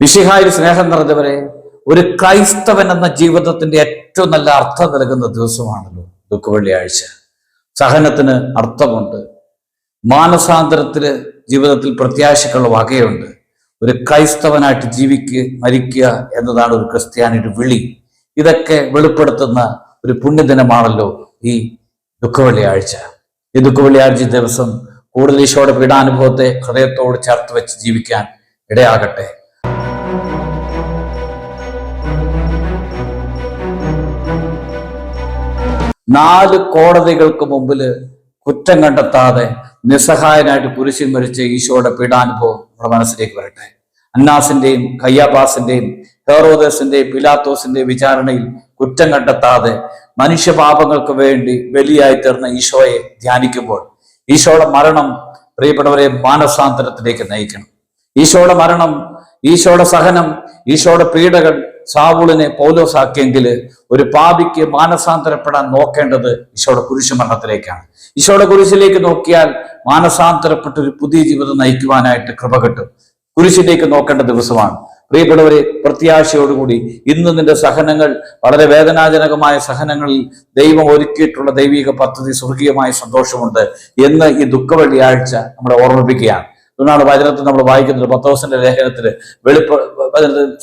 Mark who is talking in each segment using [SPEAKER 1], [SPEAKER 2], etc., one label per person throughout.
[SPEAKER 1] വിശിഹായിൽ സ്നേഹം നിറഞ്ഞവരെ ഒരു ക്രൈസ്തവൻ എന്ന ജീവിതത്തിന്റെ ഏറ്റവും നല്ല അർത്ഥം നൽകുന്ന ദിവസമാണല്ലോ ദുഃഖ വെള്ളിയാഴ്ച. സഹനത്തിന് അർത്ഥമുണ്ട്. മാനസാന്തരത്തിന് ജീവിതത്തിൽ പ്രത്യാശക്കുള്ള വകയുണ്ട്. ഒരു ക്രൈസ്തവനായിട്ട് ജീവിക്കുക മരിക്കുക എന്നതാണ് ഒരു ക്രിസ്ത്യാനിയുടെ വിളി. ഇതൊക്കെ വെളിപ്പെടുത്തുന്ന ഒരു പുണ്യദിനമാണല്ലോ ഈ ദുഃഖവെള്ളിയാഴ്ച ഈ ദുഃഖവെള്ളിയാഴ്ച ദിവസം കൂടുതൽ ഈശോയുടെ പീഡാനുഭവത്തെ ഹൃദയത്തോട് ചേർത്ത് വെച്ച് ജീവിക്കാൻ ഇടയാകട്ടെ. നാല് കോടതികൾക്ക് മുമ്പിൽ കുറ്റം കണ്ടെത്താതെ നിസ്സഹായനായിട്ട് കുരിശിൽ മരിച്ച ഈശോയുടെ പീഡാനുഭവം നമ്മുടെ മനസ്സിലേക്ക് വരട്ടെ. അന്നാസിന്റെയും കയ്യാബാസിന്റെയും ഹെറോദസിന്റെയും പിലാത്തോസിന്റെയും വിചാരണയിൽ കുറ്റം കണ്ടെത്താതെ മനുഷ്യപാപങ്ങൾക്ക് വേണ്ടി ബലിയായി തീർന്ന ഈശോയെ ധ്യാനിക്കുമ്പോൾ ഈശോയുടെ മരണം പ്രിയപ്പെട്ടവരെ മാനസാന്തരത്തിലേക്ക് നയിക്കണം. ഈശോയുടെ മരണം ഈശോയുടെ സഹനം ഈശോയുടെ പീഡകൾ സാവൂളിനെ പൗലോസാക്കിയെങ്കിൽ ഒരു പാപിക്ക് മാനസാന്തരപ്പെടാൻ നോക്കേണ്ടത് ഈശോയുടെ കുരിശുമരണത്തിലേക്കാണ്. ഈശോയുടെ കുരിശിലേക്ക് നോക്കിയാൽ മാനസാന്തരപ്പെട്ട ഒരു പുതിയ ജീവിതം നയിക്കുവാനായിട്ട് കൃപ കിട്ടും. കുരിശിലേക്ക് നോക്കേണ്ട ദിവസമാണ്. പ്രിയപ്പെട്ടവരെ പ്രത്യാശയോടുകൂടി ഇന്ന് നിന്റെ സഹനങ്ങൾ വളരെ വേദനാജനകമായ സഹനങ്ങളിൽ ദൈവം ഒരുക്കിയിട്ടുള്ള ദൈവിക പദ്ധതി സ്വർഗീയമായ സന്തോഷമുണ്ട് എന്ന് ഈ ദുഃഖ വെള്ളിയാഴ്ച നമ്മളെ ഓർമ്മിപ്പിക്കുകയാണ്. അതുകൊണ്ടാണ് വചനത്തിൽ നമ്മൾ വായിക്കുന്നത്. പത്തോസിന്റെ ലേഖനത്തിൽ വെളിപ്പ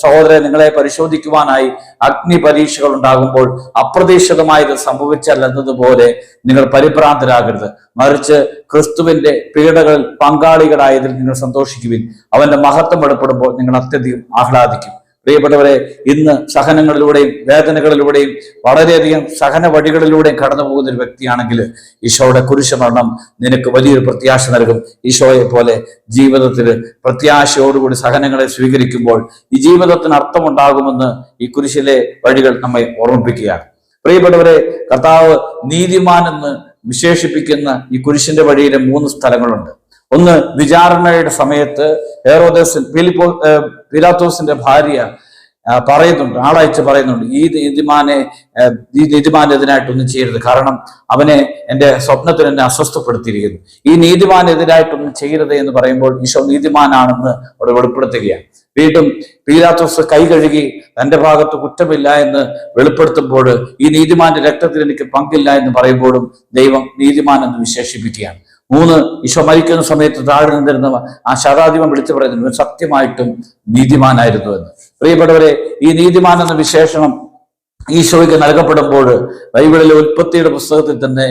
[SPEAKER 1] സഹോദരെ നിങ്ങളെ പരിശോധിക്കുവാനായി അഗ്നി പരീക്ഷകൾ ഉണ്ടാകുമ്പോൾ അപ്രതീക്ഷിതമായത് സംഭവിച്ചാൽ എന്നതുപോലെ നിങ്ങൾ പരിഭ്രാന്തരാകരുത്. മറിച്ച് ക്രിസ്തുവിന്റെ പീഡകൾ പങ്കാളികളായതിൽ നിങ്ങൾ സന്തോഷിക്കുവിൻ. അവന്റെ മഹത്വം വെളിപ്പെടുമ്പോൾ നിങ്ങൾ അത്യധികം ആഹ്ലാദിക്കും. പ്രിയപ്പെട്ടവരെ ഇന്ന് സഹനങ്ങളിലൂടെയും വേദനകളിലൂടെയും വളരെയധികം സഹന വഴികളിലൂടെയും കടന്നു പോകുന്ന ഒരു വ്യക്തിയാണെങ്കിൽ ഈശോയുടെ കുരിശുമരണം നിനക്ക് വലിയൊരു പ്രത്യാശ നൽകും. ഈശോയെ പോലെ ജീവിതത്തിൽ പ്രത്യാശയോടുകൂടി സഹനങ്ങളെ സ്വീകരിക്കുമ്പോൾ ഈ ജീവിതത്തിന് അർത്ഥമുണ്ടാകുമെന്ന് ഈ കുരിശിലെ വഴികൾ നമ്മെ ഓർമ്മിപ്പിക്കുകയാണ്. പ്രിയപ്പെട്ടവരെ കർത്താവ് നീതിമാനെന്ന് വിശേഷിപ്പിക്കുന്ന ഈ കുരിശിന്റെ വഴിയിലെ മൂന്ന് സ്ഥലങ്ങളുണ്ട്. ഒന്ന് വിചാരണയുടെ സമയത്ത് ഏറോദോസ് ഫിലിപ്പോ പിലാത്തോസിന്റെ ഭാര്യ പറയുന്നുണ്ട് ആളയച്ച് പറയുന്നുണ്ട് ഈ നീതിമാനെ ഈ നീതിമാൻ നീതിമാനെതിരായിട്ടൊന്നും ചെയ്യരുത്. കാരണം അവനെ എന്റെ സ്വപ്നത്തിൽ എന്നെ അസ്വസ്ഥപ്പെടുത്തിയിരിക്കുന്നു. ഈ നീതിമാൻ എതിരായിട്ടൊന്നും ചെയ്യരുത് എന്ന് പറയുമ്പോൾ ഈശോ നീതിമാനാണെന്ന് അവിടെ വെളിപ്പെടുത്തുകയാണ്. വീണ്ടും പീലാത്തോസ് കൈ കഴുകി തന്റെ ഭാഗത്ത് കുറ്റമില്ല എന്ന് വെളിപ്പെടുത്തുമ്പോൾ ഈ നീതിമാന്റെ രക്തത്തിൽ എനിക്ക് പങ്കില്ല എന്ന് പറയുമ്പോഴും ദൈവം നീതിമാൻ എന്ന് വിശേഷിപ്പിക്കുകയാണ്. മൂന്ന് ഈശോ മരിക്കുന്ന സമയത്ത് താഴെ നിന്നിരുന്ന ആ ശതാധിപം വിളിച്ചു പറയുന്നു "ഇവൻ സത്യമായിട്ടും നീതിമാനായിരുന്നു എന്ന്. പ്രിയപ്പെട്ടവരെ ഈ നീതിമാൻ എന്ന വിശേഷണം ഈശോയ്ക്ക് നൽകപ്പെടുമ്പോൾ ബൈബിളിലെ ഉൽപ്പത്തിയുടെ പുസ്തകത്തിൽ തന്നെ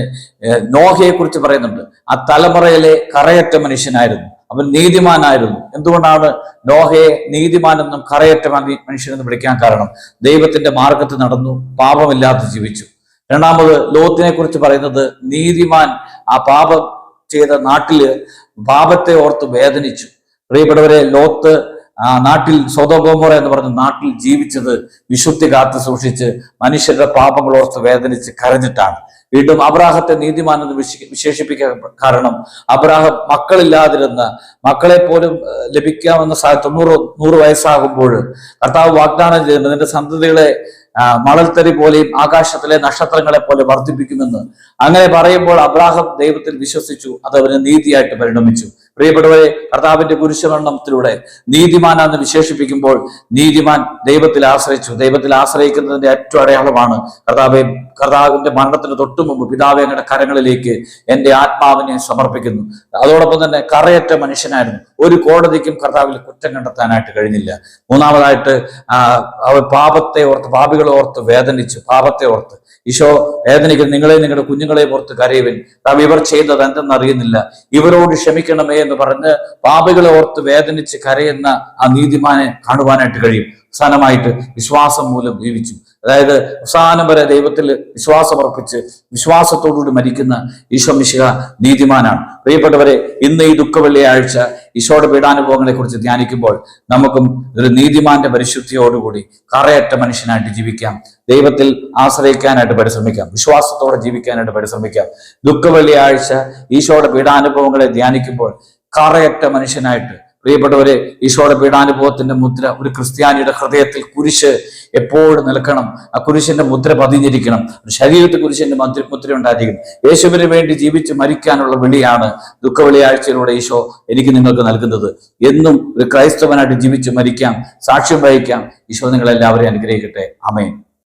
[SPEAKER 1] നോഹയെ കുറിച്ച് പറയുന്നുണ്ട്. ആ തലമുറയിലെ കറയറ്റ മനുഷ്യനായിരുന്നു. അവൻ നീതിമാനായിരുന്നു. എന്തുകൊണ്ടാണ് നോഹയെ നീതിമാനെന്നും കറയറ്റ മനുഷ്യനെന്ന് വിളിക്കാൻ കാരണം? ദൈവത്തിന്റെ മാർഗത്തിൽ നടന്നു പാപമില്ലാതെ ജീവിച്ചു. രണ്ടാമത് ലോത്തിനെ കുറിച്ച് പറയുന്നത് നീതിമാൻ ആ പാപം ചെയ്ത നാട്ടിൽ പാപത്തെ ഓർത്ത് വേദനിച്ചു. പ്രിയപ്പെട്ടവരെ ലോത്ത് ആ നാട്ടിൽ സ്വതഗോമുറ എന്ന് പറഞ്ഞ നാട്ടിൽ ജീവിച്ചത് വിശുദ്ധി കാത്തു സൂക്ഷിച്ച് മനുഷ്യരുടെ പാപങ്ങൾ ഓർത്ത് വേദനിച്ച് കരഞ്ഞിട്ടാണ്. വീണ്ടും അബ്രാഹത്തെ നീതിമാൻ എന്ന് വിശേഷിപ്പിക്കാൻ കാരണം അബ്രാഹം മക്കളില്ലാതിരുന്ന് മക്കളെ പോലും ലഭിക്കാമെന്ന തൊണ്ണൂറ് നൂറ് വയസ്സാകുമ്പോൾ കർത്താവ് വാഗ്ദാനം ചെയ്യുന്നത് നിന്റെ സന്തതികളെ മണൽത്തരി പോലെയും ആകാശത്തിലെ നക്ഷത്രങ്ങളെ പോലെ വർദ്ധിപ്പിക്കുമെന്ന്. അങ്ങനെ പറയുമ്പോൾ അബ്രാഹം ദൈവത്തിൽ വിശ്വസിച്ചു അത് അവന് നീതിയായിട്ട് പരിണമിച്ചു. പ്രിയപ്പെട്ടവരെ കർത്താവിന്റെ കുരിശുമരണത്തിലൂടെ നീതിമാനാന്ന് വിശേഷിപ്പിക്കുമ്പോൾ നീതിമാൻ ദൈവത്തിൽ ആശ്രയിച്ചു. ദൈവത്തിൽ ആശ്രയിക്കുന്നതിന്റെ ഏറ്റവും അടയാളമാണ് കർത്താവെ കർത്താവിന്റെ മരണത്തിന് തൊട്ടു മുമ്പ് പിതാവ് അങ്ങയുടെ കരങ്ങളിലേക്ക് എന്റെ ആത്മാവിനെ സമർപ്പിക്കുന്നു. അതോടൊപ്പം തന്നെ കറയറ്റ മനുഷ്യനായിരുന്നു. ഒരു കോടതിക്കും കർത്താവിൽ കുറ്റം കണ്ടെത്താനായിട്ട് കഴിഞ്ഞില്ല. മൂന്നാമതായിട്ട് അവർ പാപത്തെ ഓർത്ത് പാപികളെ ഓർത്ത് വേദനിച്ചു. പാപത്തെ ഓർത്ത്. ഈശോ വേദനിക്കുന്ന. നിങ്ങളെ നിങ്ങളുടെ കുഞ്ഞുങ്ങളെ ഓർത്ത് കരയുവൻ. ഇവർ ചെയ്തത് എന്തെന്നറിയുന്നില്ല ഇവരോട് ക്ഷമിക്കണമേ എന്ന് പറഞ്ഞ് പാപികളെ ഓർത്ത് വേദനിച്ച് കരയുന്ന ആ നീതിമാനെ കാണുവാനായിട്ട് കഴിയും. അവസാനമായിട്ട് വിശ്വാസം മൂലം ജീവിച്ചു. അതായത് അവസാനം വരെ ദൈവത്തിൽ വിശ്വാസമർപ്പിച്ച് വിശ്വാസത്തോടുകൂടി മരിക്കുന്ന ഈശോ മിശിഹ നീതിമാനാണ്. പ്രിയപ്പെട്ടവരെ ഇന്ന് ഈ ദുഃഖ വെള്ളിയാഴ്ച ഈശോയുടെ പീഡാനുഭവങ്ങളെ കുറിച്ച് ധ്യാനിക്കുമ്പോൾ നമുക്കും ഒരു നീതിമാന്റെ പരിശുദ്ധിയോടുകൂടി കറയറ്റ മനുഷ്യനായിട്ട് ജീവിക്കാം. ദൈവത്തിൽ ആശ്രയിക്കാനായിട്ട് പരിശ്രമിക്കാം. വിശ്വാസത്തോടെ ജീവിക്കാനായിട്ട് പരിശ്രമിക്കാം. ദുഃഖ വെള്ളിയാഴ്ച ഈശോയുടെ പീഡാനുഭവങ്ങളെ ധ്യാനിക്കുമ്പോൾ കറയറ്റ മനുഷ്യനായിട്ട്. പ്രിയപ്പെട്ടവരെ ഈശോയുടെ പീഡാനുഭവത്തിന്റെ മുദ്ര ഒരു ക്രിസ്ത്യാനിയുടെ ഹൃദയത്തിൽ കുരിശ് എപ്പോഴും നിൽക്കണം. ആ കുരിശിന്റെ മുദ്ര പതിഞ്ഞിരിക്കണം. ശരീരത്തിൽ കുരിശിന്റെ മന്ത്രി മുദ്ര ഉണ്ടായിരിക്കും യേശുവിന് വേണ്ടി ജീവിച്ച് മരിക്കാനുള്ള വിളിയാണ് ദുഃഖവെള്ളിയാഴ്ചയിലൂടെ ഈശോ എനിക്ക് നിങ്ങൾക്ക് നൽകുന്നത്. എന്നും ഒരു ക്രൈസ്തവനായിട്ട് ജീവിച്ച് മരിക്കാം സാക്ഷ്യം വഹിക്കാം. ഈശോ നിങ്ങളെല്ലാവരെയും അനുഗ്രഹിക്കട്ടെ. അമേൻ